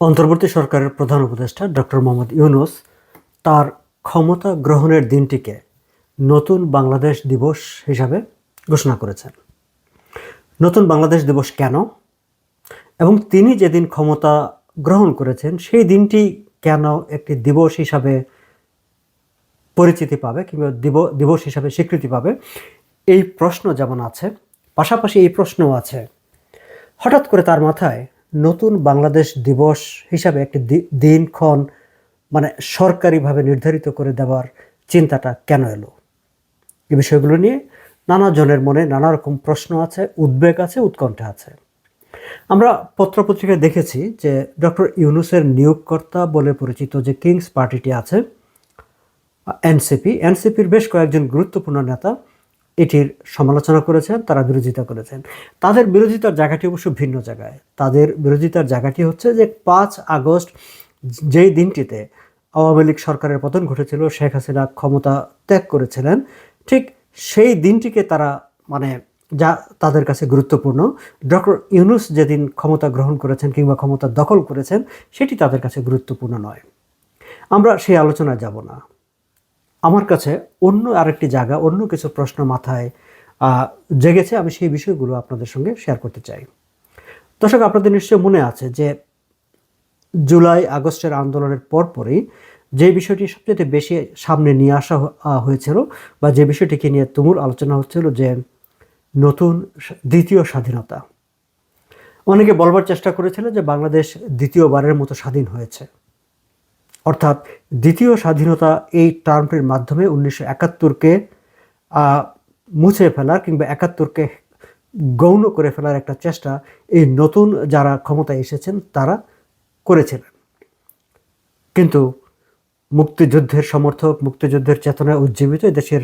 অন্তর্বর্তী সরকারের প্রধান উপদেষ্টা ডক্টর মোহাম্মদ ইউনুস তার ক্ষমতা গ্রহণের দিনটিকে নতুন বাংলাদেশ দিবস হিসাবে ঘোষণা করেছেন। নতুন বাংলাদেশ দিবস কেন? এবং তিনি যেদিন ক্ষমতা গ্রহণ করেছেন, সেই দিনটি কেন একটি দিবস হিসাবে পরিচিতি পাবে কিংবা দিব, দিবস হিসাবে স্বীকৃতি পাবে? এই প্রশ্ন যেমন আছে, পাশাপাশি এই প্রশ্নও আছে। হঠাৎ করে তার মাথায় নতুন বাংলাদেশ দিবস হিসাবে একটি দিনক্ষণ মানে সরকারিভাবে নির্ধারিত করে দেওয়ার চিন্তাটা কেন এলো? এই বিষয়গুলো নিয়ে নানা জনের মনে নানা রকম প্রশ্ন আছে, উদ্বেগ আছে, উৎকণ্ঠা আছে। আমরা পত্রপত্রিকায় দেখেছি যে ডক্টর ইউনুসের নিয়োগকর্তা বলে পরিচিত যে কিংস পার্টিটি আছে এনসিপি, এনসিপির বেশ কয়েকজন গুরুত্বপূর্ণ নেতা এটির সমালোচনা করেছেন, তারা বিরোধিতা করেছেন। তাদের বিরোধিতার জায়গাটি অবশ্য ভিন্ন জায়গায়। তাদের বিরোধিতার জায়গাটি হচ্ছে যে পাঁচ আগস্ট যেই দিনটিতে আওয়ামী লীগ সরকারের পতন ঘটেছিল, শেখ হাসিনা ক্ষমতা ত্যাগ করেছিলেন, ঠিক সেই দিনটিকে তারা মানে যা তাদের কাছে গুরুত্বপূর্ণ, ডক্টর ইউনুস যেদিন ক্ষমতা গ্রহণ করেছেন কিংবা ক্ষমতা দখল করেছেন, সেটি তাদের কাছে গুরুত্বপূর্ণ নয়। আমরা সেই আলোচনায় যাব না। আমার কাছে অন্য আরেকটি জায়গা, অন্য কিছু প্রশ্ন মাথায় জেগেছে, আমি সেই বিষয়গুলো আপনাদের সঙ্গে শেয়ার করতে চাই। দর্শক, আপনাদের নিশ্চয় মনে আছে যে জুলাই, আগস্টের আন্দোলনের পরপরই যে বিষয়টি সবচেয়ে বেশি সামনে নিয়ে আসা হয়েছিল বা যে বিষয়টিকে নিয়ে তুমুল আলোচনা হচ্ছিল যে নতুন দ্বিতীয় স্বাধীনতা। অনেকে বলবার চেষ্টা করেছিল যে বাংলাদেশ দ্বিতীয়বারের মতো স্বাধীন হয়েছে। অর্থাৎ দ্বিতীয় স্বাধীনতা এই টার্মটির মাধ্যমে উনিশশো একাত্তরকে মুছে ফেলার কিংবা একাত্তরকে গৌণ করে ফেলার একটা চেষ্টা এই নতুন যারা ক্ষমতায় এসেছেন তারা করেছিলেন কিন্তু মুক্তিযুদ্ধের সমর্থক, মুক্তিযুদ্ধের চেতনায় উজ্জীবিত দেশের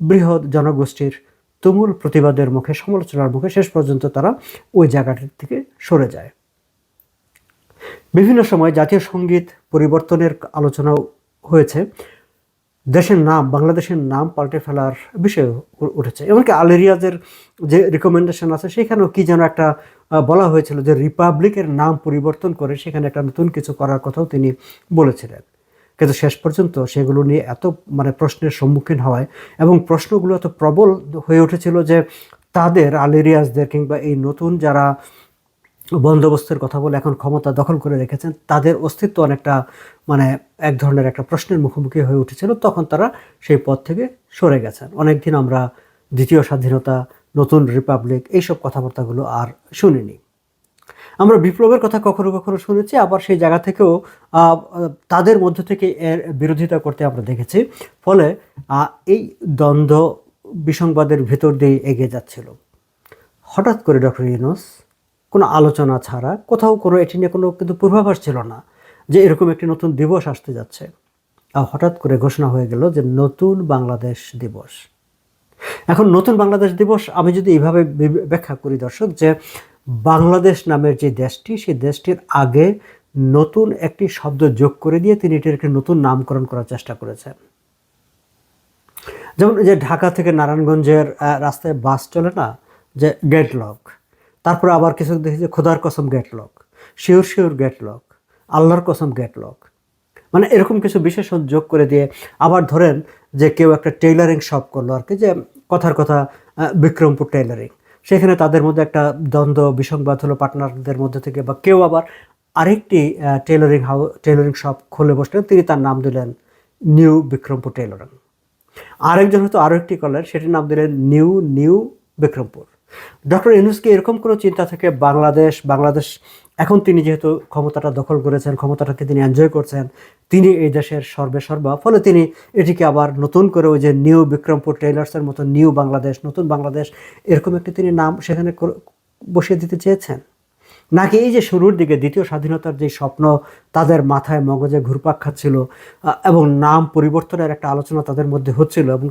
বৃহৎ জনগোষ্ঠীর তুমুল প্রতিবাদের মুখে, সমালোচনার মুখে শেষ পর্যন্ত তারা ওই জায়গাটির থেকে সরে যায়। বিভিন্ন সময় জাতীয় সংগীত পরিবর্তনের আলোচনাও হয়েছে। দেশের নাম, বাংলাদেশের নাম পাল্টে ফেলার বিষয় উঠেছে। এমনকি আলেরিয়াজের যে রিকমেন্ডেশন আছে, সেখানেও কি যেন একটা বলা হয়েছিল যে রিপাবলিকের নাম পরিবর্তন করে সেখানে একটা নতুন কিছু করার কথাও তিনি বলেছিলেন। কিন্তু শেষ পর্যন্ত সেগুলো নিয়ে এত মানে প্রশ্নের সম্মুখীন হওয়ায় এবং প্রশ্নগুলো এত প্রবল হয়ে উঠেছিল যে তাদের আলেরিয়াসদের কিংবা এই নতুন যারা বন্দোবস্তের কথা বলে এখন ক্ষমতা দখল করে রেখেছেন, তাদের অস্তিত্ব অনেকটা মানে এক ধরনের একটা প্রশ্নের মুখোমুখি হয়ে উঠেছিল, তখন তারা সেই পথ থেকে সরে গেছেন। অনেকদিন আমরা দ্বিতীয় স্বাধীনতা, নতুন রিপাবলিক এইসব কথাবার্তাগুলো আর শুনিনি। আমরা বিপ্লবের কথা কখনো কখনো শুনেছি, আবার সেই জায়গা থেকেও তাদের মধ্য থেকে এর বিরোধিতা করতে আমরা দেখেছি, ফলে এই দ্বন্দ্ব বিসংবাদের ভেতর দিয়ে এগিয়ে যাচ্ছিল। হঠাৎ করে ডক্টর ইউনুস কোনো আলোচনা ছাড়া কোথাও কোনো, এটি নিয়ে কোনো কিন্তু পূর্বাভাস ছিল না যে এরকম একটি নতুন দিবস আসতে যাচ্ছে। আর হঠাৎ করে ঘোষণা হয়ে গেল যে নতুন বাংলাদেশ দিবস। এখন নতুন বাংলাদেশ দিবস আমি যদি এইভাবে ব্যাখ্যা করি দর্শক, যে বাংলাদেশ নামের যে দেশটি, সেই দেশটির আগে নতুন একটি শব্দ যোগ করে দিয়ে তিনি এটির একটি নতুন নামকরণ করার চেষ্টা করেছেন। যেমন যে ঢাকা থেকে নারায়ণগঞ্জের রাস্তায় বাস চলে না, যে গেট লক তারপরে আবার কিছু দেখি যে খোদার কসম gate lock sure sure gate lock আল্লাহর কসম গেট লক মানে এরকম কিছু বিশেষণ যোগ করে দিয়ে আবার ধরেন যে কেউ একটা টেইলারিং শপ করল আর কি, যে কথার কথা বিক্রমপুর টেইলারিং সেখানে তাদের মধ্যে একটা দ্বন্দ্ব, বিসংবাদ হলো পার্টনারদের মধ্যে থেকে বা কেউ আবার আরেকটি টেইলারিং হাউ টেইলারিং শপ খুলে বসলেন, তিনি তার নাম দিলেন নিউ বিক্রমপুর টেইলারিং আরেকজন হয়তো আরও একটি করলেন, সেটির নাম দিলেন নিউ নিউ বিক্রমপুর। ডক্টর ইউনুসকে এরকম কোনো চিন্তা থেকে বাংলাদেশ বাংলাদেশ এখন তিনি যেহেতু ক্ষমতাটা দখল করেছেন, ক্ষমতাটাকে তিনি এনজয় করছেন, তিনি এই দেশের সর্বে সর্বা, ফলে তিনি এটিকে আবার নতুন করে ওই যে নিউ বিক্রমপুর টেইলার্সের মতো নিউ বাংলাদেশ, নতুন বাংলাদেশ এরকম একটি তিনি নাম সেখানে বসিয়ে দিতে চেয়েছেন। নাকি এই যে শুরুর দিকে দ্বিতীয় স্বাধীনতার যে স্বপ্ন, তাদের মাথায় মগজে ঘুরপাক খাচ্ছিল এবং নাম পরিবর্তনের একটা আলোচনা তাদের মধ্যে হচ্ছিল, এবং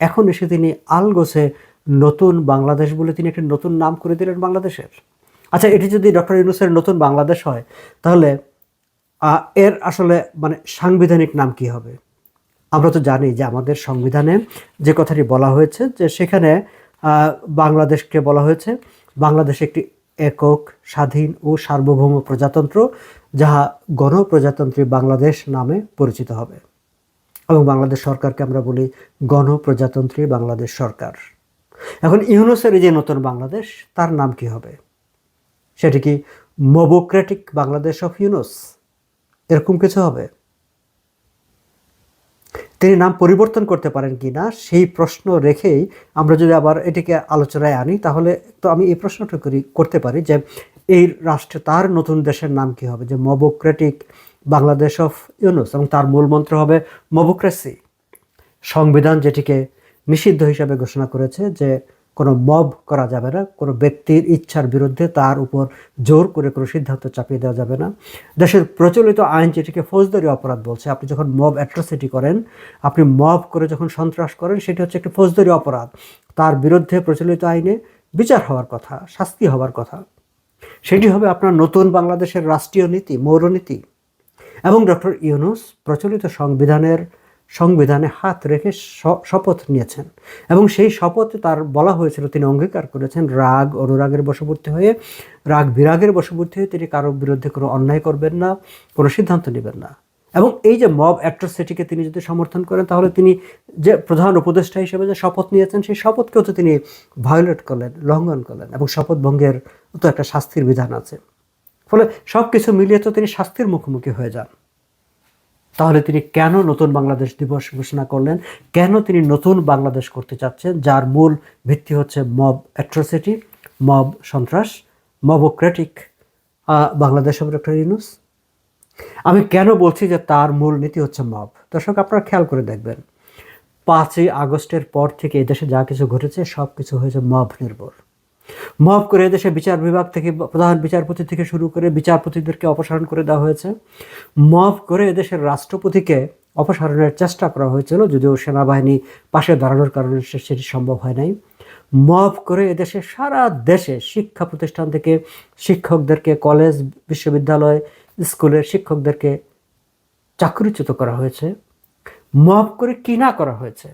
এখন এসে তিনি আলগোছে নতুন বাংলাদেশ বলে তিনি একটি নতুন নাম করে দিলেন বাংলাদেশের। আচ্ছা এটি যদি ডক্টর ইউনুসের নতুন বাংলাদেশ হয়, তাহলে এর আসলে মানে সাংবিধানিক নাম কি হবে? আমরা তো জানি যে আমাদের সংবিধানে যে কথাটি বলা হয়েছে, যে সেখানে বাংলাদেশকে বলা হয়েছে, বাংলাদেশ একটি একক, স্বাধীন ও সার্বভৌম প্রজাতন্ত্র, যাহা গণপ্রজাতন্ত্রী বাংলাদেশ নামে পরিচিত হবে। এবং বাংলাদেশ সরকারকে আমরা বলি গণপ্রজাতন্ত্রী বাংলাদেশ সরকার। এখন ইউনুসের যে নতুন বাংলাদেশ, তার নাম কি হবে? সেটি কি মোবোক্রেটিক বাংলাদেশ অফ ইউনুস? এরকম কিছু হবে? তিনি নাম পরিবর্তন করতে পারেন কি না, সেই প্রশ্ন রেখেই আমরা যদি আবার এটিকে আলোচনায় আনি, তাহলে তো আমি এই প্রশ্নটা করি, করতে পারি যে এই রাষ্ট্রে তার নতুন দেশের নাম কি হবে? যে মবোক্রেটিক বাংলাদেশ অফ ইউনুস, এবং তার মূল মন্ত্র হবে মবোক্রেসি। সংবিধান যেটিকে নিষিদ্ধ হিসাবে ঘোষণা করেছে যে কোনো মব করা যাবে না, কোনো ব্যক্তির ইচ্ছার বিরুদ্ধে তার উপর জোর করে কোনো সিদ্ধান্ত চাপিয়ে দেওয়া যাবে না। দেশের প্রচলিত আইন যেটিকে ফৌজদারি অপরাধ বলছে, আপনি যখন মব অ্যাট্রোসিটি করেন, আপনি মব করে যখন সন্ত্রাস করেন, সেটি হচ্ছে একটি ফৌজদারি অপরাধ। তার বিরুদ্ধে প্রচলিত আইনে বিচার হওয়ার কথা, শাস্তি হওয়ার কথা। সেটি হবে আপনার নতুন বাংলাদেশের রাষ্ট্রীয় নীতি মৌরনীতি এবং ডক্টর ইউনুস প্রচলিত সংবিধানের সংবিধানে হাত রেখে শপথ নিয়েছেন। এবং সেই শপথে তার বলা হয়েছিল, তিনি অঙ্গীকার করেছেন রাগ, অনুরাগের বশবর্তী হয়ে, রাগ বিরাগের বশবর্তী হয়ে তিনি কারোর বিরুদ্ধে কোনো অন্যায় করবেন না, কোনো সিদ্ধান্ত নেবেন না। এবং এই যে মব অ্যাট্রোসিটিকে তিনি যদি সমর্থন করেন, তাহলে তিনি যে প্রধান উপদেষ্টা হিসেবে যে শপথ নিয়েছেন, সেই শপথকেও তো তিনি ভায়োলেট করলেন, লঙ্ঘন করলেন। এবং শপথ ভঙ্গের তো একটা শাস্তির বিধান আছে। ফলে সব কিছু মিলিয়ে তো তিনি শাস্তির মুখোমুখি হয়ে যান। তাহলে তিনি কেন নতুন বাংলাদেশ দিবস ঘোষণা করলেন? কেন তিনি নতুন বাংলাদেশ করতে চাচ্ছেন? যার মূল ভিত্তি হচ্ছে মব অ্যাট্রোসিটি, মব সন্ত্রাস, mobocratic Bangladesh of Doctor Yunus. আমি কেন বলছি যে তার মূল নীতি হচ্ছে মব? দর্শক, আপনারা খেয়াল করে দেখবেন। পাঁচই আগস্টের পর থেকে এদেশে যা কিছু ঘটেছে সব কিছু হয়েছে মব নির্ভর। মব করে এদেশে বিচার বিভাগ থেকে, প্রধান বিচারপতি থেকে শুরু করে বিচারপতিদেরকে অপসারণ করে দেওয়া হয়েছে। মব করে এদেশের রাষ্ট্রপতিকে অপসারণের চেষ্টা করা হয়েছিল, যদিও সেনাবাহিনী পাশে দাঁড়ানোর কারণে সেটি সম্ভব হয় নাই। মব করে এদেশে সারা দেশে শিক্ষা প্রতিষ্ঠান থেকে শিক্ষকদেরকে, কলেজ, বিশ্ববিদ্যালয়, স্কুলের শিক্ষকদেরকে চাকরিচ্যুত করা হয়েছে। মব করে কিনা করা হয়েছে?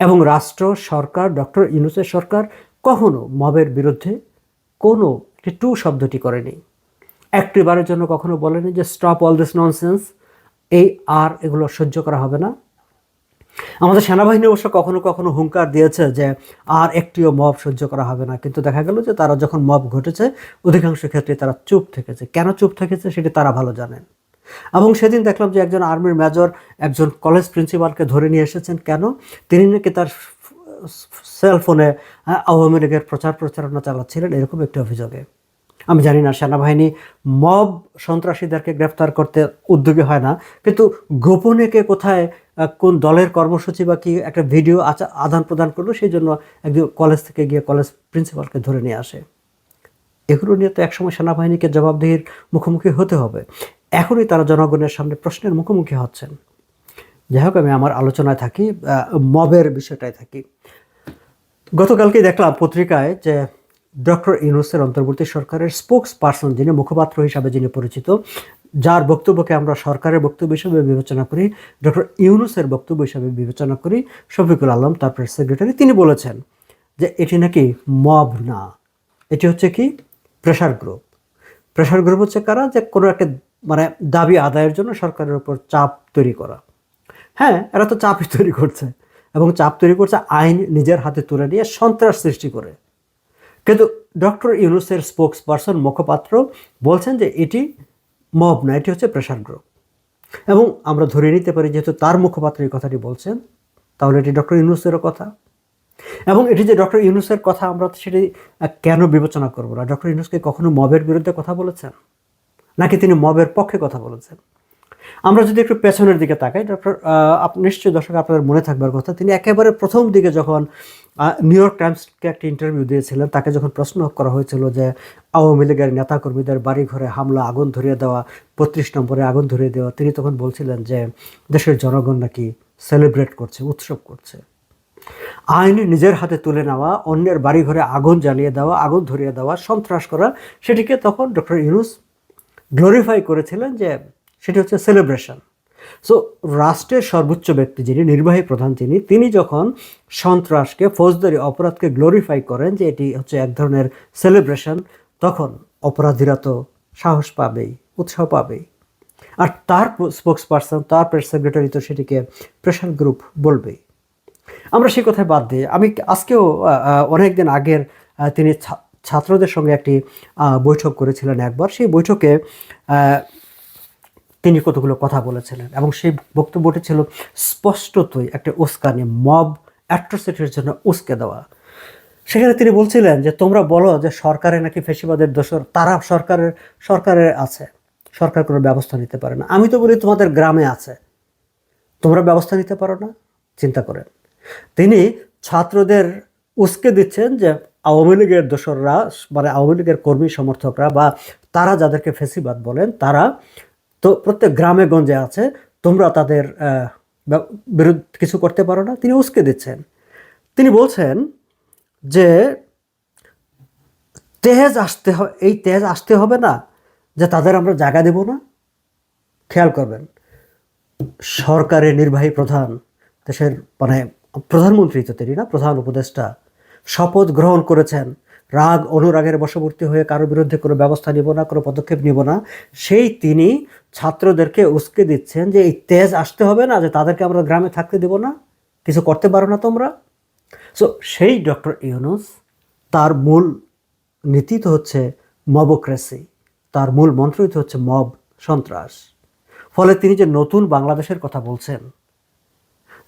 এবং রাষ্ট্র, সরকার, ডক্টর ইউনুসের সরকার কখনো মবের বিরুদ্ধে কোনো একটি টু শব্দটি করেনি। একটিবারের জন্য কখনো বলেনি যে, স্টপ অল দিস ননসেন্স, এই আর এগুলো সহ্য করা হবে না। আমাদের সেনাবাহিনী অবশ্য কখনো কখনো হুঙ্কার দিয়েছে যে, আর একটিও মব সহ্য করা হবে না। কিন্তু দেখা গেল যে, তারা যখন মব ঘটেছে, অধিকাংশ ক্ষেত্রে তারা চুপ থেকেছে। কেন চুপ থেকেছে সেটি তারা ভালো জানেন। এবং সেদিন দেখলাম যে, একজন আর্মির মেজর একজন কলেজ প্রিন্সিপালকে ধরে নিয়ে এসেছেন। কেন? তিনি নাকি তার সেলফোনে আওয়ামী লীগের প্রচার প্রচারণা চালাচ্ছিলেন এরকম একটি অভিযোগে। আমি জানি না, সেনাবাহিনী মব সন্ত্রাসীদেরকে গ্রেফতার করতে উদ্যোগী হয় না, কিন্তু গোপনে কে কোথায় কোন দলের কর্মসূচি বা কি একটা ভিডিও আদান প্রদান করল, সেই জন্য একজন কলেজ থেকে গিয়ে কলেজ প্রিন্সিপালকে ধরে নিয়ে আসে। এগুলো নিয়ে তো একসময় সেনাবাহিনীকে জবাবদিহির মুখোমুখি হতে হবে। এখনই তারা জনগণের সামনে প্রশ্নের মুখোমুখি হচ্ছেন। যাই হোক আমি আমার আলোচনায় থাকি মবের বিষয়টায় থাকি। গতকালকে দেখলাম পত্রিকায় যে ডক্টর ইউনুসের অন্তর্বর্তী সরকারের স্পোক্স পার্সন যিনি মুখপাত্র হিসাবে যিনি পরিচিত, যার বক্তব্যকে আমরা সরকারের বক্তব্য হিসেবে বিবেচনা করি, ডক্টর ইউনুসের বক্তব্য হিসাবে বিবেচনা করি, শফিকুল আলম, তার প্রেস সেক্রেটারি, তিনি বলেছেন যে এটি নাকি মব না। এটি হচ্ছে কি? Pressure group. প্রেশার গ্রুপ হচ্ছে কারা? যে কোনো একটা মানে দাবি আদায়ের জন্য সরকারের উপর চাপ তৈরি করা। হ্যাঁ এরা তো চাপই তৈরি করছে এবং চাপ তৈরি করছে আইন নিজের হাতে তুলে নিয়ে সন্ত্রাস সৃষ্টি করে। কিন্তু ডক্টর ইউনুসের স্পোক্স পারসন মুখপাত্র বলছেন যে এটি মব না, এটি হচ্ছে প্রেশার গ্রুপ। এবং আমরা ধরে নিতে পারি যেহেতু তার মুখপাত্র এই কথাটি বলছেন, তাহলে এটি ডক্টর ইউনুসেরও কথা। এবং এটি যে ডক্টর ইউনুসের কথা, আমরা সেটি কেন বিবেচনা করব না? ডক্টর ইউনুসকে কখনো মবের বিরুদ্ধে কথা বলেছেন? নাকি তিনি মবের পক্ষে কথা বলেছেন? আমরা যদি একটু পেছনের দিকে তাকাই, ডক্টর নিশ্চয়ই দর্শক আপনাদের মনে থাকবার কথা, তিনি একেবারে প্রথম দিকে যখন নিউ ইয়র্ক টাইমসকে একটা ইন্টারভিউ দিয়েছিলেন, তাকে যখন প্রশ্ন করা হয়েছিল যে আওয়ামী লীগের নেতাকর্মীদের বাড়ি ঘরে হামলা, আগুন ধরিয়ে দেওয়া, বত্রিশ নম্বরে আগুন ধরিয়ে দেওয়া, তিনি তখন বলছিলেন যে দেশের জনগণ নাকি সেলিব্রেট করছে, উৎসব করছে। আইন নিজের হাতে তুলে নেওয়া, অন্যের বাড়িঘরে আগুন জ্বালিয়ে দেওয়া, আগুন ধরিয়ে দেওয়া, সন্ত্রাস করা, সেটিকে তখন ডক্টর ইউনুস গ্লোরিফাই করেছিলেন যে সেটি হচ্ছে সেলিব্রেশন সো রাষ্ট্রের সর্বোচ্চ ব্যক্তি যিনি, নির্বাহী প্রধান তিনি তিনি যখন সন্ত্রাসকে, ফৌজদারি, অপরাধকে গ্লোরিফাই করেন যে এটি হচ্ছে এক ধরনের সেলিব্রেশন তখন অপরাধীরা তো সাহস পাবেই, উৎসাহ পাবেই। আর তার স্পোক্স পার্সন তার প্রেস সেক্রেটারি তো সেটিকে প্রেশার গ্রুপ বলবেই। আমরা সেই কথায় বাদ দিয়ে, আমি আজকেও অনেক দিন আগের তিনি ছাত্রদের সঙ্গে একটি বৈঠক করেছিলেন একবার। সেই বৈঠকে তিনি কতগুলো কথা বলেছিলেন। এবং সেই বক্তব্যটি ছিল স্পষ্টতই একটা উস্কানি মব অ্যাট্রোসিটির জন্য উস্কে দেওয়া। সেখানে তিনি বলছিলেন যে, তোমরা বলো যে, সরকারে নাকি ফেসিবাদের দোষর, তারা সরকারের সরকারের আছে। সরকার কোনো ব্যবস্থা নিতে পারে না। আমি তো বলি তোমাদের গ্রামে আছে। তোমরা ব্যবস্থা নিতে পারো না? চিন্তা করেন। তিনি ছাত্রদের উস্কে দিচ্ছেন যে, আওয়ামী লীগের দোসররা মানে আওয়ামী লীগের কর্মী সমর্থকরা বা তারা যাদেরকে ফেসিবাদ বলেন, তারা তো প্রত্যেক গ্রামে গঞ্জে আছে, তোমরা তাদের বিরুদ্ধে কিছু করতে পারো না। তিনি উস্কে দিচ্ছেন। তিনি বলছেন যে তেজ আসতে হবে এই তেজ আসতে হবে না, যে তাদের আমরা জায়গা দেব না? খেয়াল করবেন সরকারের নির্বাহী প্রধান, দেশের মানে প্রধানমন্ত্রী তো তিনি না, প্রধান উপদেষ্টা, শপথ গ্রহণ করেছেন। রাগ, অনুরাগের বশবর্তী হয়ে কারও বিরুদ্ধে কোনো ব্যবস্থা নিব না, কোনো পদক্ষেপ নিব না, সেই তিনি ছাত্রদেরকে উস্কে দিচ্ছেন যে এই তেজ আসতে হবে না, যে তাদেরকে আমরা গ্রামে থাকতে দেব না। কিছু করতে পারো না তোমরা। সো সেই ডক্টর ইউনুস, তার মূল নীতি তো হচ্ছে মবক্রেসি, তার মূল মন্ত্রই তো হচ্ছে মব, সন্ত্রাস। ফলে তিনি যে নতুন বাংলাদেশের কথা বলছেন,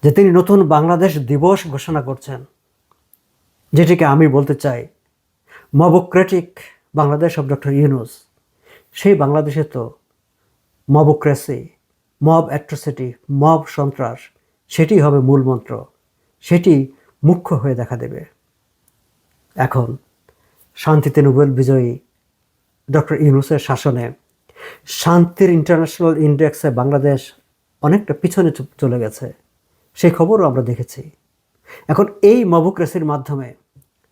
যে তিনি নতুন বাংলাদেশ দিবস ঘোষণা করছেন, যেটিকে আমি বলতে চাই mobocratic Bangladesh of Doctor Yunus সেই বাংলাদেশে তো মবোক্রেসি মব অ্যাট্রোসিটি মব সন্ত্রাস, সেটি হবে মূল মন্ত্র। সেটি মুখ্য হয়ে দেখা দেবে। এখন শান্তিতে নোবেল বিজয়ী ডক্টর ইউনুসের শাসনে শান্তির ইন্টারন্যাশনাল ইন্ডেক্সে বাংলাদেশ অনেকটা পিছনে চলে গেছে। সেই খবরও আমরা দেখেছি। এখন এই মবুক্রেসির মাধ্যমে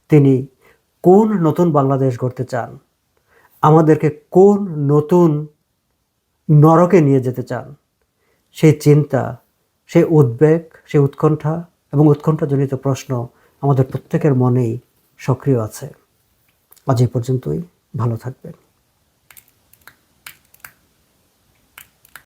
তিনি কোন নতুন বাংলাদেশ গড়তে চান? আমাদেরকে কোন নতুন নরকে নিয়ে যেতে চান? সেই চিন্তা, সেই উদ্বেগ, সেই উৎকণ্ঠা এবং উৎকণ্ঠাজনিত প্রশ্ন আমাদের প্রত্যেকের মনেই সক্রিয় আছে। আজ এই পর্যন্তই। ভালো থাকবেন।